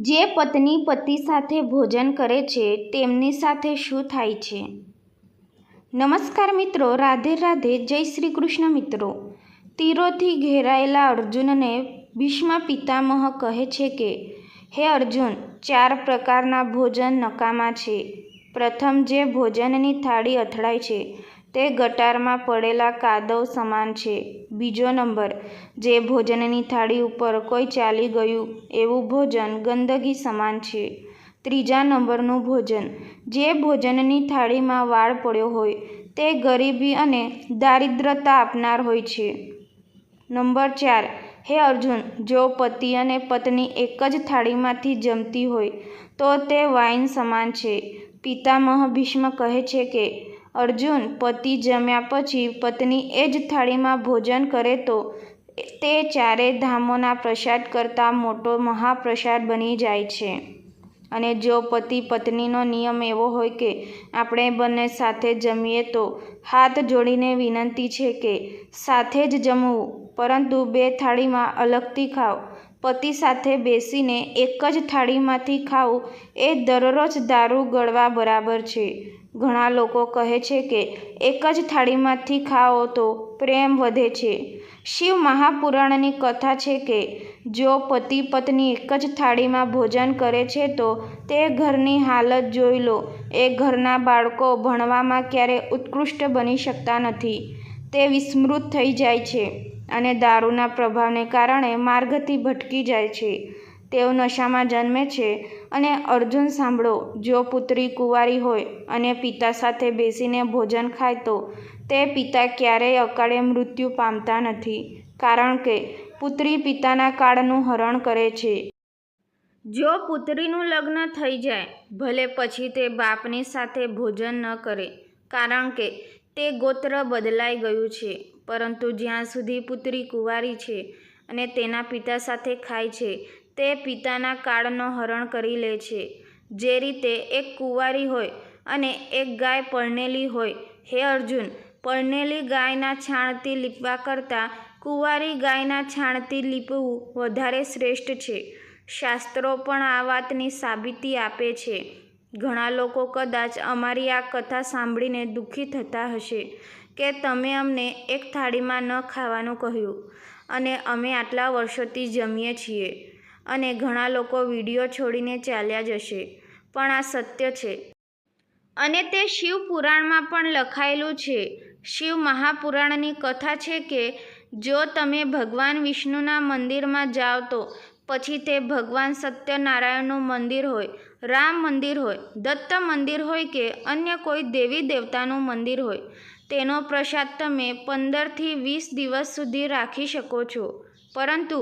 જે પત્ની પતિ સાથે ભોજન કરે છે, તેમની સાથે શું થાય છે? નમસ્કાર મિત્રો, રાધે રાધે, જય શ્રી કૃષ્ણ મિત્રો. તીરોથી ઘેરાયેલા અર્જુનને ભીષ્મ પિતામહ કહે છે કે, હે અર્જુન, ચાર પ્રકારના ભોજન નકામા છે. પ્રથમ જે ભોજનની થાળી અથડાય છે તે ગટારમાં પડેલા કાદવ સમાન છે. બીજો નંબર, જે ભોજનની થાળી ઉપર કોઈ ચાલી ગયું એવું ભોજન ગંદકી સમાન છે. ત્રીજા નંબરનું ભોજન, જે ભોજનની થાળીમાં વાળ પડ્યો હોય તે ગરીબી અને દારિદ્રતા આપનાર હોય છે. નંબર ચાર, હે અર્જુન, જો પતિ અને પત્ની એક જ થાળીમાંથી જમતી હોય તો તે વાઇન સમાન છે. પિતામહ ભીષ્મ કહે છે કે અર્જુન પતિ જમ્યા પછી પત્ની એ જ થાળીમાં ભોજન કરે તો તે ચારેય ધામોના પ્રસાદ કરતાં મોટો મહાપ્રસાદ બની જાય છે. અને જો પતિ પત્નીનો નિયમ એવો હોય કે આપણે બંને સાથે જમીએ તો હાથ જોડીને વિનંતી છે કે સાથે જ જમવું, પરંતુ બે થાળીમાં અલગથી ખાવ. પતિ સાથે બેસીને એક જ થાળીમાંથી ખાવું એ દરરોજ દારૂ ગળવા બરાબર છે. ઘણા લોકો કહે છે કે એક જ થાળીમાંથી ખાઓ તો પ્રેમ વધે છે. શિવ મહાપુરાણની કથા છે કે જો પતિ પત્ની એક જ થાળીમાં ભોજન કરે છે તો તે ઘરની હાલત જોઈ લો. એ ઘરના બાળકો ભણવામાં ક્યારે ઉત્કૃષ્ટ બની શકતા નથી. તે વિસ્મૃત થઈ જાય છે અને દારૂના પ્રભાવને કારણે માર્ગથી ભટકી જાય છે. તેઓ નશામાં જન્મે છે. અને અર્જુન સાંભળો, જો પુત્રી કુંવારી હોય અને પિતા સાથે બેસીને ભોજન ખાય તો તે પિતા ક્યારેય અકાળે મૃત્યુ પામતા નથી. કારણ કે પુત્રી પિતાના કાળનું હરણ કરે છે. જો પુત્રીનું લગ્ન થઈ જાય, ભલે પછી તે બાપની સાથે ભોજન ન કરે, કારણ કે તે ગોત્ર બદલાઈ ગયું છે. પરંતુ જ્યાં સુધી પુત્રી કુંવારી છે અને તેના પિતા સાથે ખાય છે તે પિતાના કાળનો હરણ કરી લે છે. જે રીતે એક કુંવારી હોય અને એક ગાય પરણેલી હોય, હે અર્જુન, પરણેલી ગાયના છાણથી લીપવા કરતાં કુંવારી ગાયના છાણથી લીપવું વધારે શ્રેષ્ઠ છે. શાસ્ત્રો પણ આ વાતની સાબિતી આપે છે. ઘણા લોકો કદાચ અમારી આ કથા સાંભળીને દુઃખી થતા હશે કે તમે અમને એક થાળીમાં ન ખાવાનું કહ્યું અને અમે આટલા વર્ષોથી જમીએ છીએ. અને ઘણા લોકો વીડિયો છોડીને ચાલ્યા જશે. પણ આ સત્ય છે. અને તે શિવ પુરાણમાં પણ લખાયેલું છે. શિવ મહાપુરાણની કથા છે કે, જો તમે ભગવાન વિષ્ણુના મંદિરમાં જાઓ તો પછી તે ભગવાન સત્યનારાયણનું મંદિર હોય, રામ મંદિર હોય, દત્ત મંદિર હોય કે અન્ય કોઈ દેવી દેવતાનું મંદિર હોય, તેનો પ્રસાદ તમે પંદરથી વીસ દિવસ સુધી રાખી શકો છો. પરંતુ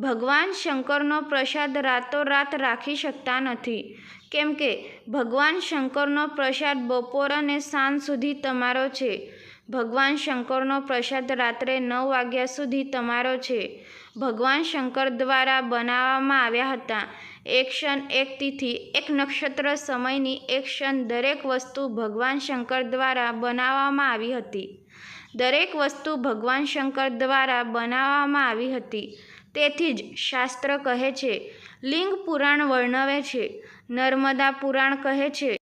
ભગવાન શંકરનો પ્રસાદ રાતોરાત રાખી શકતા નથી. કેમ કે, ભગવાન શંકરનો પ્રસાદ બપોર અને સાંજ સુધી તમારો છે. ભગવાન શંકરનો પ્રસાદ રાત્રે નવ વાગ્યા સુધી તમારો છે. ભગવાન શંકર દ્વારા બનાવવામાં આવ્યા હતા. એક ક્ષણ, એક તિથિ, એક નક્ષત્ર સમયની એક ક્ષણ દરેક વસ્તુ ભગવાન શંકર દ્વારા બનાવવામાં આવી હતી. દરેક વસ્તુ ભગવાન શંકર દ્વારા બનાવવામાં આવી હતી. તેથી જ શાસ્ત્ર કહે છે, લિંગ પુરાણ વર્ણવે છે, નર્મદા પુરાણ કહે છે.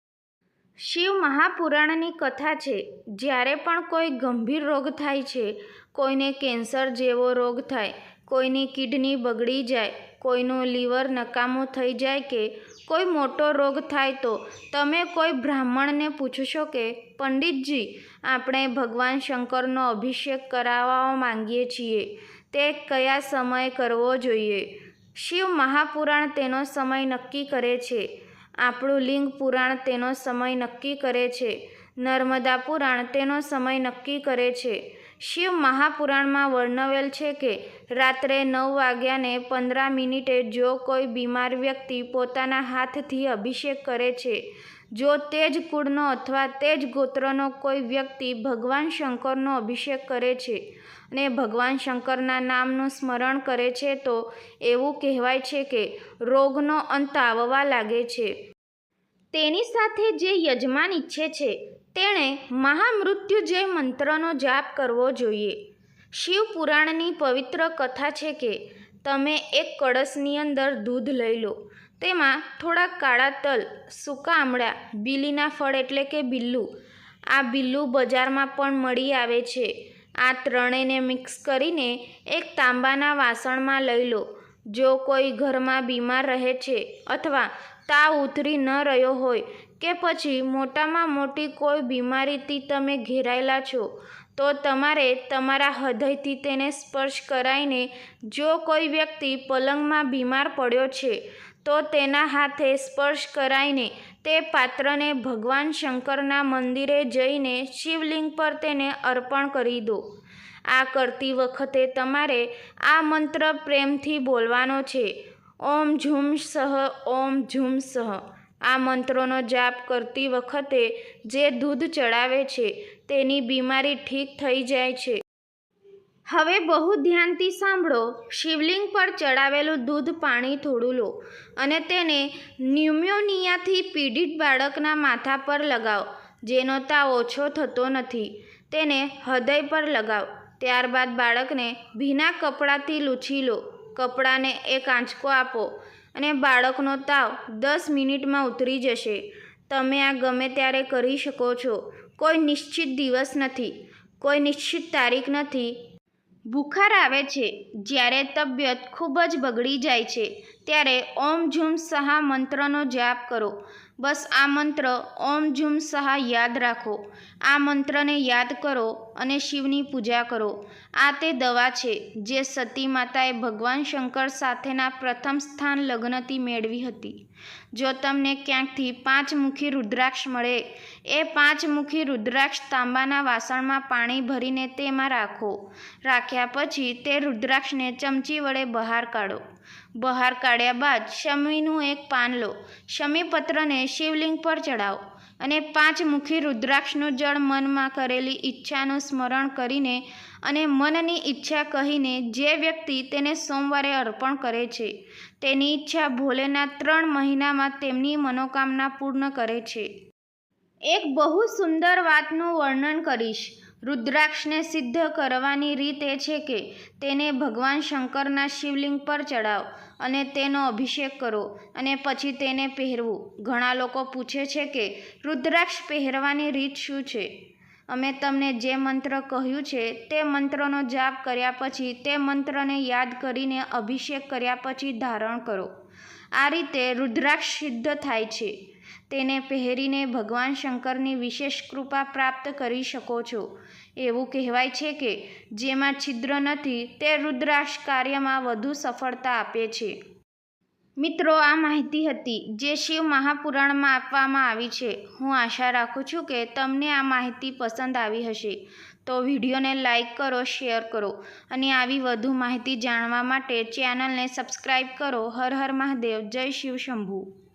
શિવ મહાપુરાણની કથા છે, જ્યારે પણ કોઈ ગંભીર રોગ થાય છે, કોઈને કેન્સર જેવો રોગ થાય, કોઈની કિડની બગડી જાય, કોઈનું લીવર નકામું થઈ જાય કે કોઈ મોટો રોગ થાય તો તમે કોઈ બ્રાહ્મણને પૂછશો કે, પંડિતજી, આપણે ભગવાન શંકરનો અભિષેક કરાવવા માંગીએ છીએ. તે કયા સમયે કરવો જોઈએ? શિવ મહાપુરાણ તેનો સમય નક્કી કરે છે. આપણું લિંગ પુરાણ તેનો સમય નક્કી કરે છે. નર્મદા પુરાણ તેનો સમય નક્કી કરે છે. શિવ મહાપુરાણમાં વર્ણવેલ છે કે રાત્રે નવ વાગ્યાને પંદર મિનિટે જો કોઈ બીમાર વ્યક્તિ પોતાના હાથથી અભિષેક કરે છે જો તે જ કુળનો અથવા તે જ ગોત્રનો કોઈ વ્યક્તિ ભગવાન શંકરનો અભિષેક કરે છે અને ભગવાન શંકરના નામનું સ્મરણ કરે છે, તો એવું કહેવાય છે કે રોગનો અંત આવવા લાગે છે. તેની સાથે જે યજમાન ઈચ્છે છે, તેણે મહામૃત્યુજય મંત્રનો જાપ કરવો જોઈએ. શિવ પુરાણની પવિત્ર કથા છે કે, તમે એક કળશની અંદર દૂધ લઈ લો તેમાં થોડા કાળા તલ, સૂકા આમળા, બીલીના ફળ એટલે કે બિલ્લું. આ બિલ્લું બજારમાં પણ મળી આવે છે. આ ત્રણેયને મિક્સ કરીને એક તાંબાના વાસણમાં લઈ લો. જો કોઈ ઘરમાં બીમાર રહે છે અથવા તાવ ઉતરી ન રહ્યો હોય કે પછી મોટામાં મોટી કોઈ બીમારીથી તમે ઘેરાયેલા છો, તો તમારે તમારા હૃદયથી તેને સ્પર્શ કરાઈને જો કોઈ વ્યક્તિ પલંગમાં બીમાર પડ્યો છે તો તેના હાથે સ્પર્શ કરાઈને તે પાત્રને ભગવાન શંકરના મંદિરે જઈને શિવલિંગ પર તેને અર્પણ કરી દો. આ કરતી વખતે તમારે આ મંત્ર પ્રેમથી બોલવાનો છે. ઓમ ઝૂમ સહ, ઓમ ઝૂમ સહ. આ મંત્રોનો જાપ કરતી વખતે જે દૂધ ચડાવે છે તેની બીમારી ઠીક થઈ જાય છે. હવે બહુ ધ્યાનથી સાંભળો. શિવલિંગ પર ચડાવેલું દૂધ પાણી થોડું લો અને તેને ન્યુમોનિયાથી પીડિત બાળકના માથા પર લગાવો, જેનો તાવ ઓછો થતો નથી. તેને હૃદય પર લગાવો. ત્યારબાદ બાળકને ભીના કપડાથી લૂછી લો. કપડાને એક આંચકો આપો અને બાળકનો તાવ દસ મિનિટમાં ઉતરી જશે. તમે આ ગમે ત્યારે કરી શકો છો. કોઈ નિશ્ચિત દિવસ નથી. કોઈ નિશ્ચિત તારીખ નથી. બુખાર આવે છે. જ્યારે તબિયત ખૂબ જ બગડી જાય છે, ત્યારે ઓમ ઝૂમ સહા મંત્રનો જાપ કરો. બસ આ મંત્ર ઓમ ઝુમ સહા યાદ રાખો. આ મંત્રને યાદ કરો અને શિવની પૂજા કરો. આ તે દવા છે જે સતી માતાએ ભગવાન શંકર સાથેના પ્રથમ સ્થાન લગ્નથી મેળવી હતી. જો તમને ક્યાંકથી પાંચમુખી રુદ્રાક્ષ મળે, એ પાંચમુખી રુદ્રાક્ષ તાંબાના વાસણમાં પાણી ભરીને તેમાં રાખો. રાખ્યા પછી તે રુદ્રાક્ષને ચમચી વડે બહાર કાઢો. બહાર કાઢ્યા બાદ શમીનું એક પાન લો. શમીપત્રને શિવલિંગ પર ચડાવો અને પાંચમુખી રુદ્રાક્ષનું જળ મનમાં કરેલી ઈચ્છાનું સ્મરણ કરીને અને મનની ઈચ્છા કહીને જે વ્યક્તિ તેને સોમવારે અર્પણ કરે છે, તેની ઈચ્છા ભોલેના ત્રણ મહિનામાં તેમની મનોકામના પૂર્ણ કરે છે. એક બહુ સુંદર વાતનું વર્ણન કરીશ. રુદ્રાક્ષને સિદ્ધ કરવાની રીત એ છે કે તેને ભગવાન શંકરના શિવલિંગ પર ચડાવો અને તેનો અભિષેક કરો અને પછી તેને પહેરવું. ઘણા લોકો પૂછે છે કે રુદ્રાક્ષ પહેરવાની રીત શું છે? અમે તમને જે મંત્ર કહ્યું છે તે મંત્રનો જાપ કર્યા પછી તે મંત્રને યાદ કરીને અભિષેક કર્યા પછી ધારણ કરો. આ રીતે રુદ્રાક્ષ સિદ્ધ થાય છે. તેને પહેરીને ભગવાન શંકરની વિશેષ કૃપા પ્રાપ્ત કરી શકો છો. એવું કહેવાય છે કે, જેમાં છિદ્ર નથી, તે રુદ્રાક્ષ કાર્યમાં વધુ સફળતા આપે છે. મિત્રો, આ માહિતી હતી જે શિવ મહાપુરાણમાં આપવામાં આવી છે. હું આશા રાખું છું કે તમને આ માહિતી પસંદ આવી હશે. તો વિડીયોને લાઈક કરો, શેર કરો અને આવી વધુ માહિતી જાણવા માટે ચેનલને સબસ્ક્રાઈબ કરો. હર હર મહાદેવ. જય શિવ શંભુ.